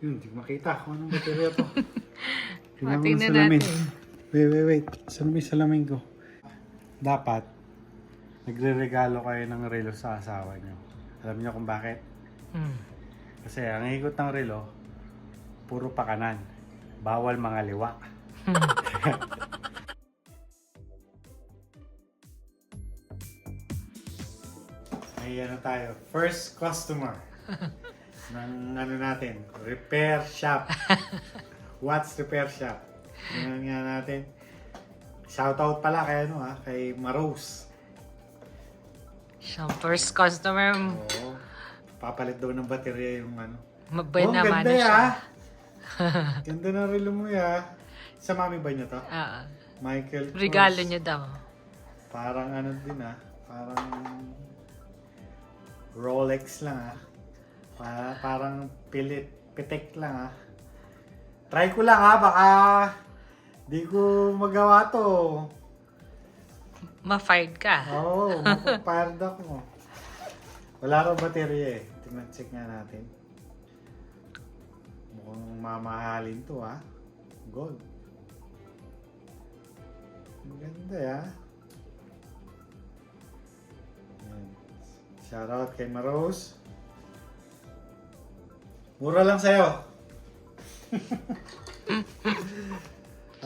Yun, di makita kung anong baterya to. Ng tingnan salamin. natin. Wait, wait, wait. Saan may salamin ko? Dapat, nagre-regalo kayo ng relo sa asawa nyo. Alam niyo kung bakit? Hmm. Kasi ang ikot ng relo, puro pakanan. Bawal mga liwa. May ano tayo, first customer ng ano natin, repair shop. What's repair shop? Tingnan nga natin. Shoutout pala kay ano ha, kay Maros. Siyang first customer, Oo. Papalit daw ng baterya yung ano. mabay oh, naman ganda na siya. ya. ganda ng relo mo ya. Sa mami ba niya to? Ah, Michael Kors. regalo niya daw. Parang ano din ah. Parang Rolex lang ah. Para, parang pilit, pitik lang ah. Try ko lang ah, baka di ko magawa to. Ma-fired ka. Oo, oh, mapapired ako. Wala raw baterya eh. Tingnan, check nga natin. Mukhang mamahalin to ah. Gold. Ang ganda ah. Yan. Shoutout kay Maros. Mura lang sa'yo.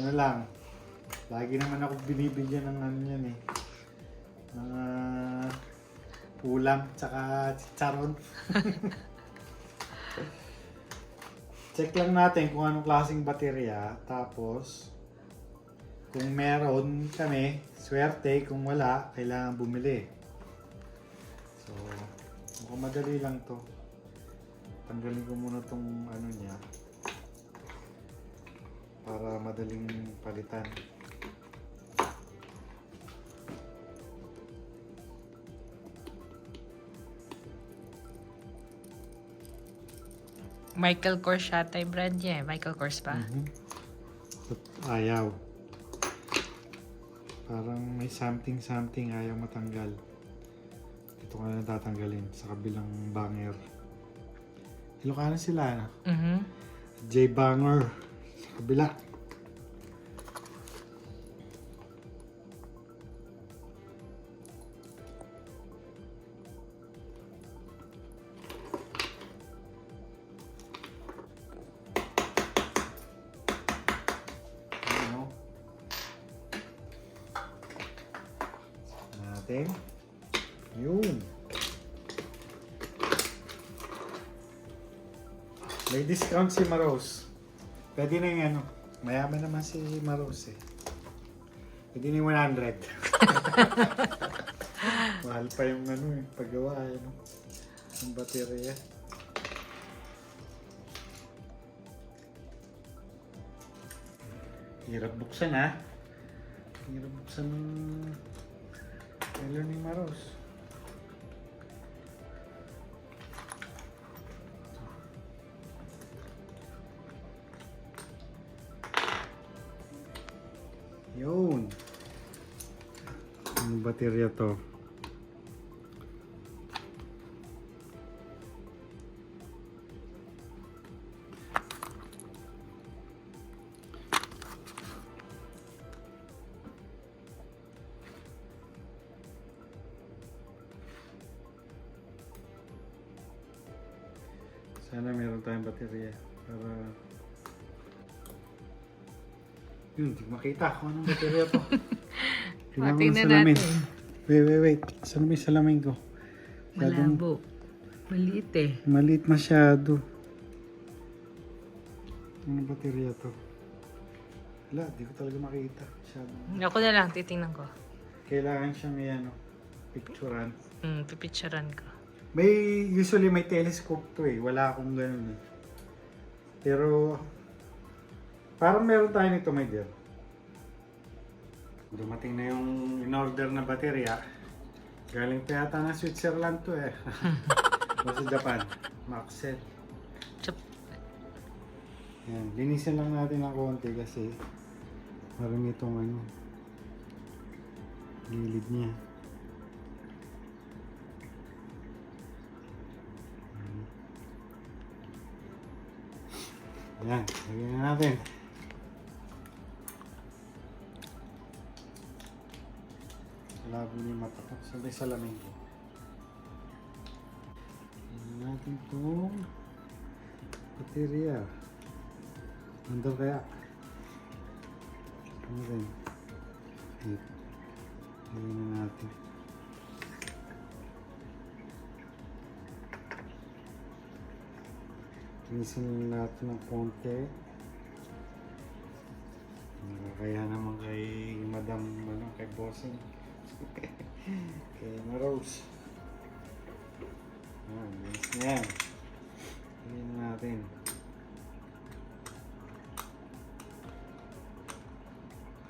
ano lang. Lagi naman ako binibigyan ng ano yan eh. Mga ulam tsaka chicharon. Check lang natin kung anong klaseng baterya. Tapos, kung meron kami, swerte. Kung wala, kailangan bumili. So, mukhang madali lang to. Tanggalin ko muna tong ano niya. Para madaling palitan. Michael Kors yata yung brand niya eh. Michael Kors pa. Mhm. Ayaw. Parang may something something ayaw matanggal. Ito ko na tatanggalin sa kabilang banger. Ilocano sila, ano? Mhm. J Banger. Sa kabila. Ano? Natin. Yun. May discount si Maros. Pwede na yung ano. Mayaman naman si Maros eh. Pwede na yung 100. Mahal pa yung ano eh. Paggawa eh. No? Yung baterya. Hirap buksan ha. Hirap buksan ng relo ni Maros. Baterya to. Sana meron tayong baterya para yun, di makita kung anong baterya to. Kailangan ng tingnan salamin. natin. Wait, wait, wait. Saan may salamin ko? Masyadong Malabo. Maliit eh. maliit masyado. Ano baterya to? Wala, di ko talaga makita. Masyado. Ako na lang, titingnan ko. Kailangan siyang ano, picturean. Hmm, pipicturean ko. May, usually may telescope to eh. Wala akong ganun eh. Pero, parang meron tayo nito, my dear. Dumating na yung in-order na baterya. Galing pa yata ng Switzerland to eh. sa Japan. Maxell. Yan, linisin lang natin ng konti kasi marami itong ano, gilid niya. Yan, lagyan na natin. Labo ni mata ko. Sabay salamin ko. Lagyan natin itong baterya. Nandun kaya? Ano rin? Wait. Lagyan na natin. Tinisin natin ng konti. Kaya naman kay Madam, ano, kay Bossing. kay Marose. Yan, yes na yan. Tingnan natin.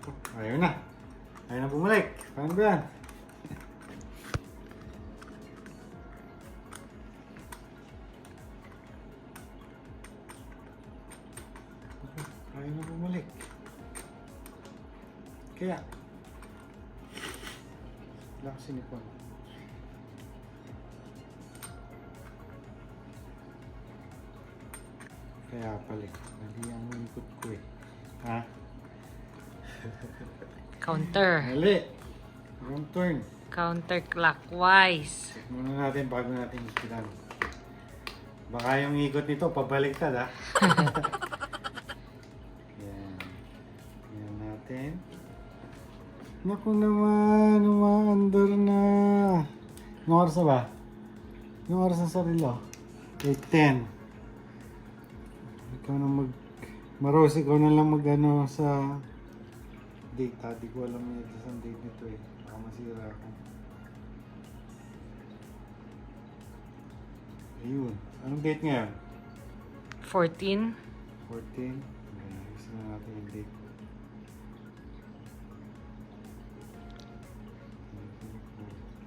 Ako, ayaw na. Ayaw na bumalik. Paano ba yan? Ayaw na bumalik. Kaya, wala kasi nipon. Kaya pala, mali ang ikot ko eh. Ha? Counter. Mali! Wrong turn. Counterclockwise. Check muna natin bago natin ikilan. Baka yung ikot nito, pabaliktad ha. Yan. Yan natin. Naku naman. Anong oras na ba? Anong oras na sa relo? 8.10. Ikaw na mag... Maros, ikaw na lang mag ano sa date ha. Di ko alam yung isang date nito eh. Baka masira ako. Ayun. Anong date ngayon? 14. 14. Okay, na natin yung date.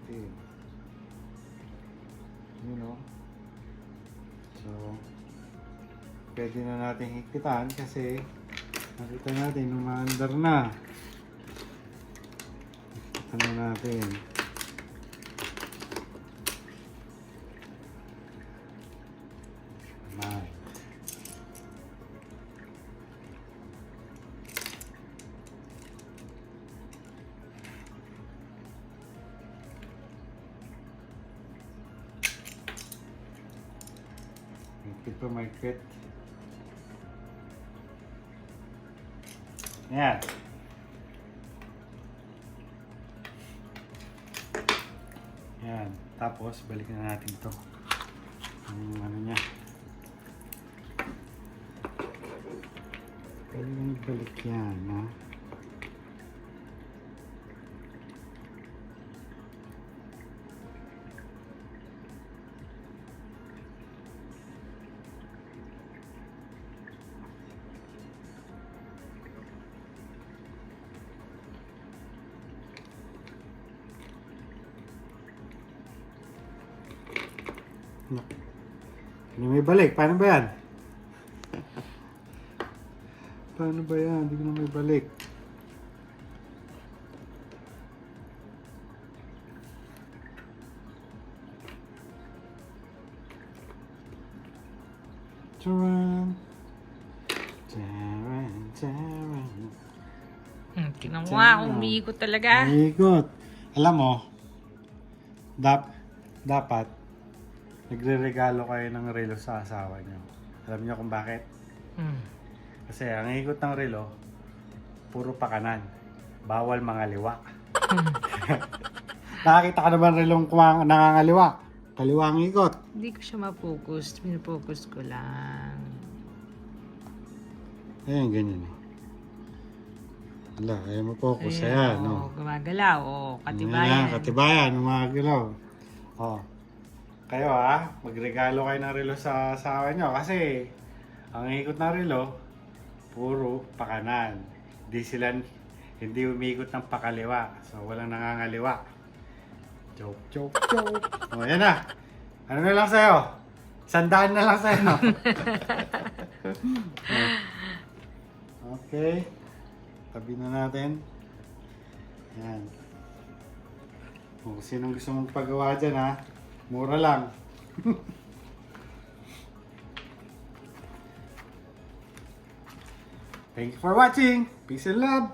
14. You know? So, pwede na natin higpitan kasi nakita natin umaandar na. Higpitan na natin. Higpit pa mahigpit. Yan. Yan. Tapos, balik na natin to. Yung ano niya. Kailangan balik yan, ha? Hindi may balik. Paano ba yan? Paano ba yan? Hindi ko na may balik. Charan. Charan, charan. Hmm, tinan mo nga, umiikot talaga. Ikot. Alam mo, dap, dapat, nagre-regalo kayo ng relo sa asawa niyo. Alam niyo kung bakit? Hmm. Kasi ang ikot ng relo, puro pakanan. Bawal mga liwa. Nakakita ka naman relong kumang nangangaliwa. Kaliwa ang ikot. Hindi ko siya ma-focus. Minufocus ko lang. Ayan, ganyan eh. Wala, ayaw mo focus. Ayan, Ayan, oh, no. Gumagalaw. Oh, Ayan, katibayan. katibayan, umagalaw. Oh. Kayo ha, magregalo kayo ng relo sa asawa nyo kasi ang ikot ng relo, puro pakanan. Hindi sila, hindi umikot ng pakaliwa. So, walang nangangaliwa. Joke, joke, joke. O, yan na. Ano na lang sa'yo? Sandaan na lang sa'yo. okay. Tabi na natin. Yan. Kung sinong gusto mong pagawa dyan ha, Mura lang. Thank you for watching. Peace and love.